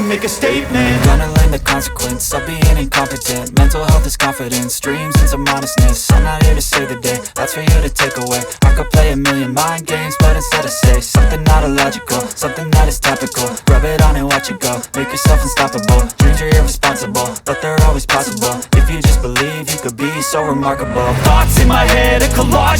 and make a statement. Gonna learn the consequence of being incompetent. Mental health is confidence, dreams and some honestness I'm not here to save the day, that's for you to take away. I could play a million mind games, but instead I say Something not illogical, something that is topical. Rub it on and watch it go, make yourself unstoppable. Dreams are irresponsible, but they're always possible. If you just believe, you could be so remarkable. Thoughts in my head, a collage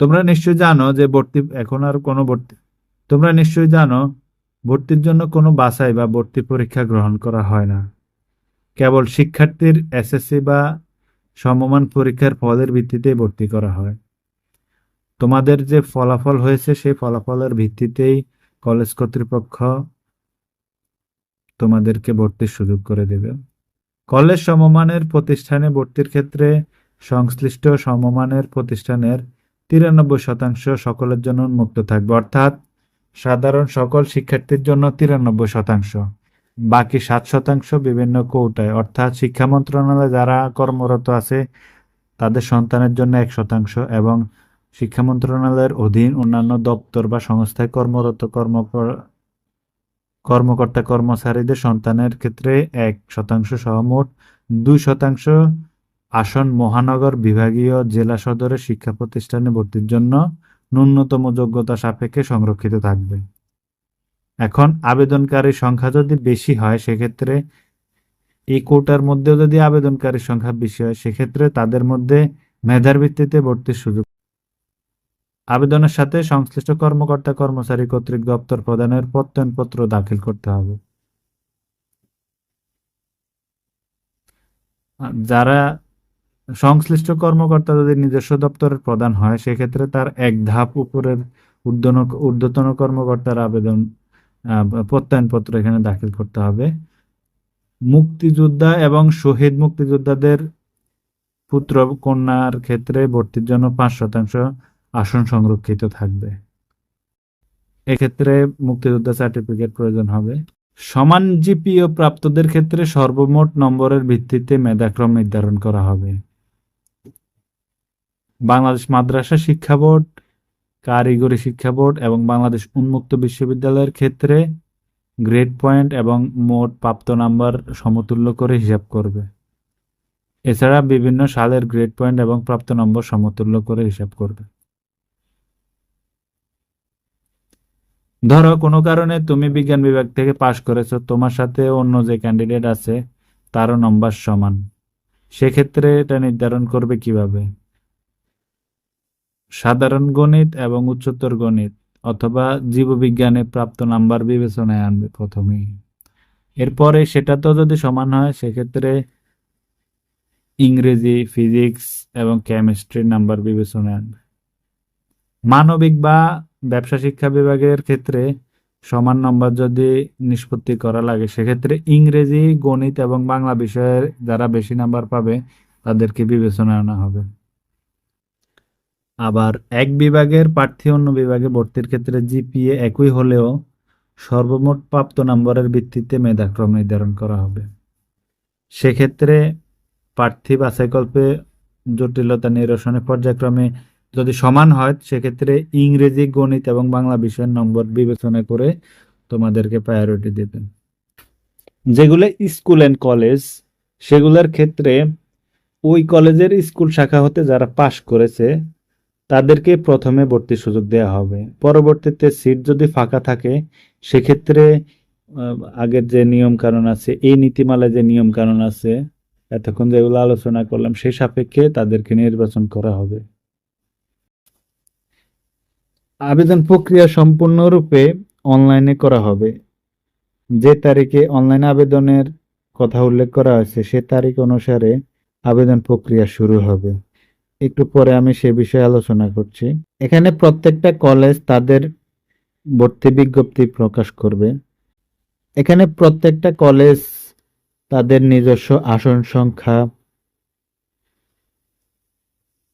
তোমরা নিশ্চয়ই জানো যে ভর্তি, এখন আর কোনো ভর্তি, তোমরা নিশ্চয়ই জানো ভর্তির জন্য কোনো বাছাই বা ভর্তি পরীক্ষা গ্রহণ করা হয় না। কেবল শিক্ষার্থীর এসএসসি বা সমমান পরীক্ষার ফলের ভিত্তিতে ভর্তি করা হয়। তোমাদের যে ফলাফল হয়েছে সেই ফলাফলের ভিত্তিতেই কলেজ কর্তৃপক্ষ তোমাদেরকে ভর্তির সুযোগ করে দেবে। কলেজ সমমানের প্রতিষ্ঠানে ভর্তির ক্ষেত্রে সংশ্লিষ্ট সমমানের প্রতিষ্ঠানের তিরানব্বই শতাংশ সকলের জন্য উন্মুক্ত থাকবে, অর্থাৎ সাধারণ সকল শিক্ষার্থীর জন্য তিরানব্বই শতাংশ। বাকি সাত শতাংশ বিভিন্ন কৌটায়, অর্থাৎ শিক্ষা মন্ত্রণালয়ে যারা কর্মরত আছে, তাদের সন্তানের জন্য এক শতাংশ এবং শিক্ষা মন্ত্রণালয়ের অধীন অন্যান্য দপ্তর বা সংস্থায় কর্মরত কর্মকর, কর্মকর্তা কর্মচারীদের সন্তানের ক্ষেত্রে এক শতাংশ সহ মোট দুই শতাংশ আসন মহানগর বিভাগীয় জেলা সদরের শিক্ষা প্রতিষ্ঠানে ভর্তির জন্য ন্যূনতম যোগ্যতা সাপেক্ষে সংরক্ষিত থাকবে। এখন আবেদনকারীর সংখ্যা যদি বেশি হয়, সেক্ষেত্রে এই কোটার মধ্যেও যদি আবেদনকারীর সংখ্যা বেশি হয়, সেক্ষেত্রে তাদের মধ্যে মেধার ভিত্তিতে ভর্তির সুযোগ। আবেদনের সাথে সংশ্লিষ্ট কর্মকর্তা কর্মচারী কর্তৃক দপ্তর প্রদানের প্রত্যয়নপত্র দাখিল করতে হবে। যারা সংশ্লিষ্ট কর্মকর্তা যদি নিজস্ব দপ্তরের প্রদান হয়, সেক্ষেত্রে তার এক ধাপ উপরের ঊর্ধ্বন ঊর্ধ্বতন কর্মকর্তার আবেদন প্রত্যয়নপত্র এখানে দাখিল করতে হবে। মুক্তিযোদ্ধা এবং শহীদ মুক্তিযোদ্ধাদের পুত্র কন্যার ক্ষেত্রে ভর্তির জন্য পাঁচ শতাংশ আসন সংরক্ষিত থাকবে। এক্ষেত্রে মুক্তিযোদ্ধা সার্টিফিকেট প্রয়োজন হবে। সমান জিপিও প্রাপ্তদের ক্ষেত্রে সর্বমোট নম্বরের ভিত্তিতে মেধাক্রম নির্ধারণ করা হবে। বাংলাদেশ মাদ্রাসা শিক্ষা বোর্ড, কারিগরি শিক্ষা বোর্ড এবং বাংলাদেশ উন্মুক্ত বিশ্ববিদ্যালয়ের ক্ষেত্রে গ্রেড পয়েন্ট এবং মোট প্রাপ্ত নাম্বার সমতুল্য করে হিসাব করবে। এছাড়া বিভিন্ন সালের গ্রেড পয়েন্ট এবং প্রাপ্ত নম্বর সমতুল্য করে হিসাব করবে। ধরো, কোনো কারণে তুমি বিজ্ঞান বিভাগ থেকে পাশ করেছ, তোমার সাথে অন্য যে ক্যান্ডিডেট আছে, তারও নম্বর সমান। সেক্ষেত্রে এটা নির্ধারণ করবে কীভাবে? সাধারণ গণিত এবং উচ্চতর গণিত অথবা জীববিজ্ঞানে প্রাপ্ত নাম্বার বিবেচনায় আনবে প্রথমেই। এরপরে সেটা তো যদি সমান হয়, সেক্ষেত্রে ইংরেজি, ফিজিক্স এবং কেমিস্ট্রির নাম্বার বিবেচনায় আনবে। মানবিক বা ব্যবসা শিক্ষা বিভাগের ক্ষেত্রে সমান নম্বর যদি নিষ্পত্তি করা লাগে, সেক্ষেত্রে ইংরেজি, গণিত এবং বাংলা বিষয়ের যারা বেশি নাম্বার পাবে, তাদেরকে বিবেচনায় আনা হবে। আবার এক বিভাগের প্রার্থী অন্য বিভাগে ভর্তির ক্ষেত্রে জিপিএ একই হলেও সর্বমোট প্রাপ্ত নম্বরের ভিত্তিতে মেধাক্রম নির্ধারণ করা হবে। সেক্ষেত্রে প্রার্থী বাছাইকল্পে জটিলতা নিরসনে পর্যায়ক্রমে যদি সমান হয়, সেক্ষেত্রে ইংরেজি, গণিত এবং বাংলা বিষয়ের নম্বর বিবেচনা করে তোমাদেরকে প্রায়োরিটি দেবেন। যেগুলো স্কুল অ্যান্ড কলেজ সেগুলোর ক্ষেত্রে ওই কলেজের স্কুল শাখা হতে যারা পাশ করেছে তাদেরকে প্রথমে ভর্তির সুযোগ দেওয়া হবে। পরবর্তীতে সিট যদি ফাঁকা থাকে, সেক্ষেত্রে আগের যে নিয়ম কানুন আছে, এই নীতিমালায় যে নিয়ম কানুন আছে, এতক্ষণ যেগুলো আলোচনা করলাম সেই সাপেক্ষে তাদেরকে নির্বাচন করা হবে। আবেদন প্রক্রিয়া সম্পূর্ণরূপে অনলাইনে করা হবে। যে তারিখে অনলাইন আবেদনের কথা উল্লেখ করা হয়েছে, সে তারিখ অনুসারে আবেদন প্রক্রিয়া শুরু হবে। একটু পরে আমি সে বিষয়ে আলোচনা করছি। এখানে প্রত্যেকটা কলেজ তাদের ভর্তি বিজ্ঞপ্তি প্রকাশ করবে। এখানে প্রত্যেকটা কলেজ তাদের নিজস্ব আসন সংখ্যা,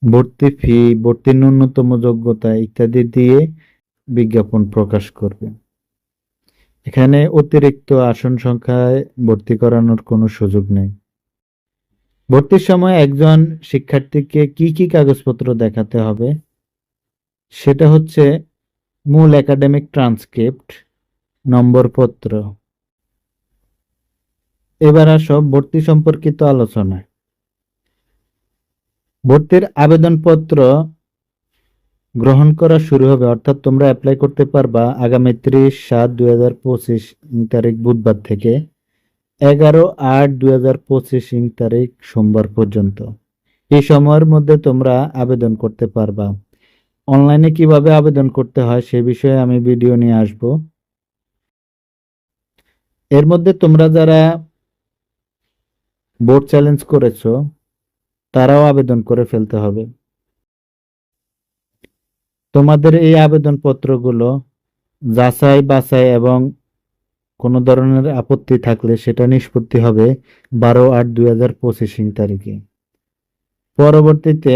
ভর্তি ফি ভর্তির ন্যূনতম যোগ্যতা ইত্যাদি দিয়ে বিজ্ঞাপন প্রকাশ করবে। এখানে অতিরিক্ত আসন সংখ্যায় ভর্তি করানোর কোনো সুযোগ নেই। ভর্তির সময় একজন শিক্ষার্থীকে কি কি কাগজপত্র দেখাতে হবে? সেটা হচ্ছে মূল একাডেমিক ট্রান্সক্রিপ্ট নম্বরপত্র এবার আসো ভর্তি সম্পর্কিত আলোচনা। ভর্তির আবেদনপত্র গ্রহণ করা শুরু হবে, অর্থাৎ তোমরা অ্যাপ্লাই করতে পারবা আগামী ত্রিশ সাত দুই তারিখ বুধবার থেকে। এগারো আট দুই হাজার পঁচিশ তারিখ সোমবার পর্যন্ত। এই সময়ের মধ্যে তোমরা আবেদন করতে পারবা। অনলাইনে কীভাবে আবেদন করতে হয় সে বিষয়ে আমি ভিডিও নিয়ে আসব। এর মধ্যে তোমরা যারা বোর্ড চ্যালেঞ্জ করেছ, তারাও আবেদন করে ফেলতে হবে। তোমাদের এই আবেদনপত্রগুলো যাচাই বাছাই এবং কোনো ধরনের আপত্তি থাকলে সেটা নিষ্পত্তি হবে বারো আট দুই হাজার পঁচিশ তারিখে। পরবর্তীতে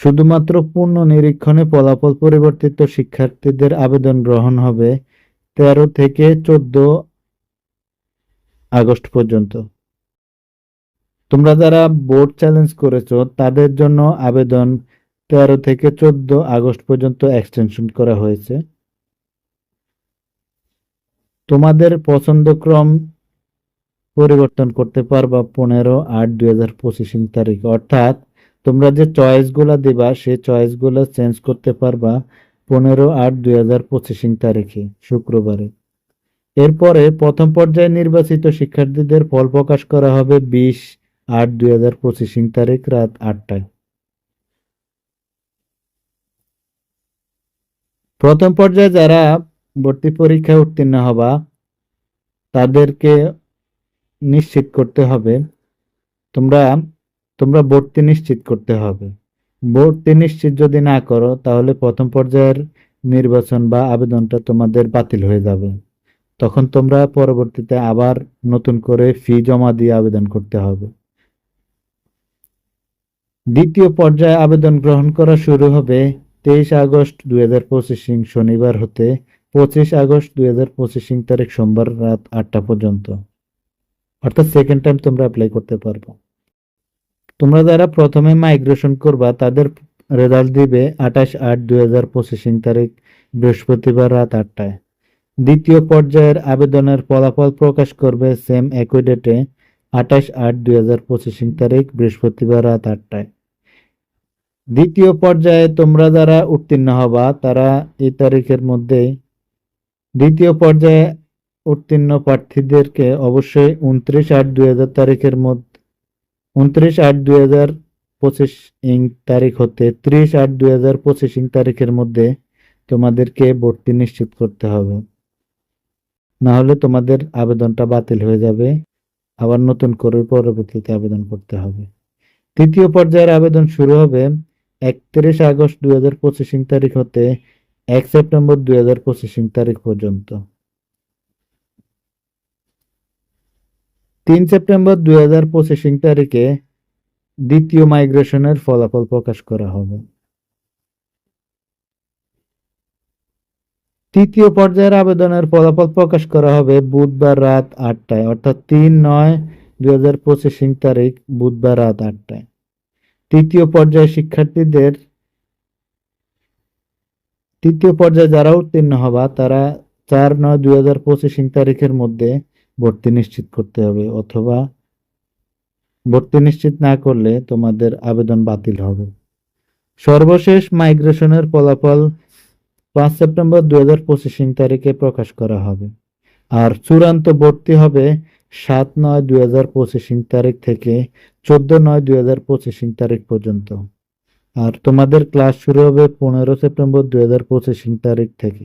শুধুমাত্র পূর্ণ নিরীক্ষণে ফলাফল পরিবর্তিত শিক্ষার্থীদের আবেদন গ্রহণ হবে তেরো থেকে চোদ্দ আগস্ট পর্যন্ত। তোমরা যারা বোর্ড চ্যালেঞ্জ করেছ, তাদের জন্য আবেদন তেরো থেকে চোদ্দ আগস্ট পর্যন্ত এক্সটেনশন করা হয়েছে। তোমাদের পছন্দক্রম পরিবর্তন করতে পারবা পনেরো আট দুই হাজার পঁচিশ তারিখ। অর্থাৎ তোমরা যে চয়েসগুলো দিবা সেই চয়েসগুলো চেঞ্জ করতে পারবা পনেরো আট দুই হাজার পঁচিশ তারিখে, শুক্রবারে। এরপরে প্রথম পর্যায়ে নির্বাচিত শিক্ষার্থীদের ফল প্রকাশ করা হবে বিশ আট দুই হাজার পঁচিশ তারিখ রাত আটটায়। প্রথম পর্যায়ে যারা ভর্তি পরীক্ষায় উত্তীর্ণ হবা, তাদেরকে নিশ্চিত করতে হবে। তোমরা তোমরা ভর্তি নিশ্চিত করতে হবে। ভর্তি নিশ্চিত যদি না করো, তাহলে প্রথম পর্যায়ের নির্বাচন বা আবেদনটা তোমাদের বাতিল হয়ে যাবে। তখন তোমরা পরবর্তীতে আবার নতুন করে ফি জমা দিয়ে আবেদন করতে হবে। দ্বিতীয় পর্যায়ে আবেদন গ্রহণ করা শুরু হবে তেইশ আগস্ট দুই শনিবার হতে পঁচিশ আগস্ট দুই হাজার পঁচিশিং তারিখ, সোমবার রাত আটটা পর্যন্ত। অর্থাৎ সেকেন্ড টাইম তোমরা অ্যাপ্লাই করতে পারব। তোমরা যারা প্রথমে মাইগ্রেশন করবা, তাদের রেজাল্ট দিবে আঠাশ আট দুই হাজার পঁচিশিং তারিখ, বৃহস্পতিবার রাত আটটায়। দ্বিতীয় পর্যায়ের আবেদনের ফলাফল প্রকাশ করবে সেম একই ডেটে আঠাশ আট দুই হাজার পঁচিশিং তারিখ, বৃহস্পতিবার রাত আটটায়। দ্বিতীয় পর্যায়ে তোমরা যারা উত্তীর্ণ হবা, তারা এই তারিখের মধ্যেই দ্বিতীয় পর্যায়ে উত্তীর্ণ প্রার্থীদেরকে অবশ্যই উনত্রিশ আট দুই হাজার তারিখের মধ্যে, উনত্রিশ আট দুই হাজার পঁচিশ ইং তারিখ হতে ত্রিশ আট দুই হাজার পঁচিশ ইং তারিখের মধ্যে তোমাদেরকে ভর্তি নিশ্চিত করতে হবে। না হলে তোমাদের আবেদনটা বাতিল হয়ে যাবে। আবার নতুন করে পরবর্তীতে আবেদন করতে হবে। তৃতীয় পর্যায়ের আবেদন শুরু হবে একত্রিশ আগস্ট দুই হাজার পঁচিশ ইং তারিখ হতে এক সেপ্টেম্বর দুই হাজার পঁচিশ তারিখ পর্যন্ত। তিন সেপ্টেম্বর দুই হাজার পঁচিশ তারিখে দ্বিতীয় মাইগ্রেশনের ফলাফল প্রকাশ করা হবে। তৃতীয় পর্যায়ের আবেদনের ফলাফল প্রকাশ করা হবে বুধবার রাত আটটায়, অর্থাৎ তিন নয় দুই হাজার পঁচিশ তারিখ বুধবার রাত আটটায়। তৃতীয় পর্যায়ে শিক্ষার্থীদের তৃতীয় পর্যায়ে যারা উত্তীর্ণ হবা, তারা চার নয় দুই হাজার পঁচিশ তারিখের মধ্যে ভর্তি নিশ্চিত করতে হবে অথবা ভর্তি নিশ্চিত না করলে তোমাদের আবেদন বাতিল হবে। সর্বশেষ মাইগ্রেশনের ফলাফল পাঁচ সেপ্টেম্বর দুই হাজার পঁচিশ তারিখে প্রকাশ করা হবে। আর চূড়ান্ত ভর্তি হবে সাত নয় দুই হাজার পঁচিশ তারিখ থেকে চোদ্দ নয় দুই হাজার পঁচিশ তারিখ পর্যন্ত। আর তোমাদের ক্লাস শুরু হবে পনেরো সেপ্টেম্বর দুই হাজার পঁচিশ তারিখ থেকে।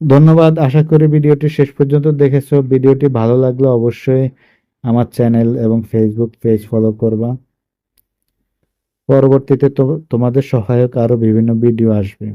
ধন্যবাদ। আশা করি ভিডিওটি শেষ পর্যন্ত দেখেছ। ভিডিওটি ভালো লাগলে অবশ্যই আমার চ্যানেল এবং ফেসবুক পেজ ফলো করবা। পরবর্তীতে তোমাদের সহায়ক আরও বিভিন্ন ভিডিও আসবে।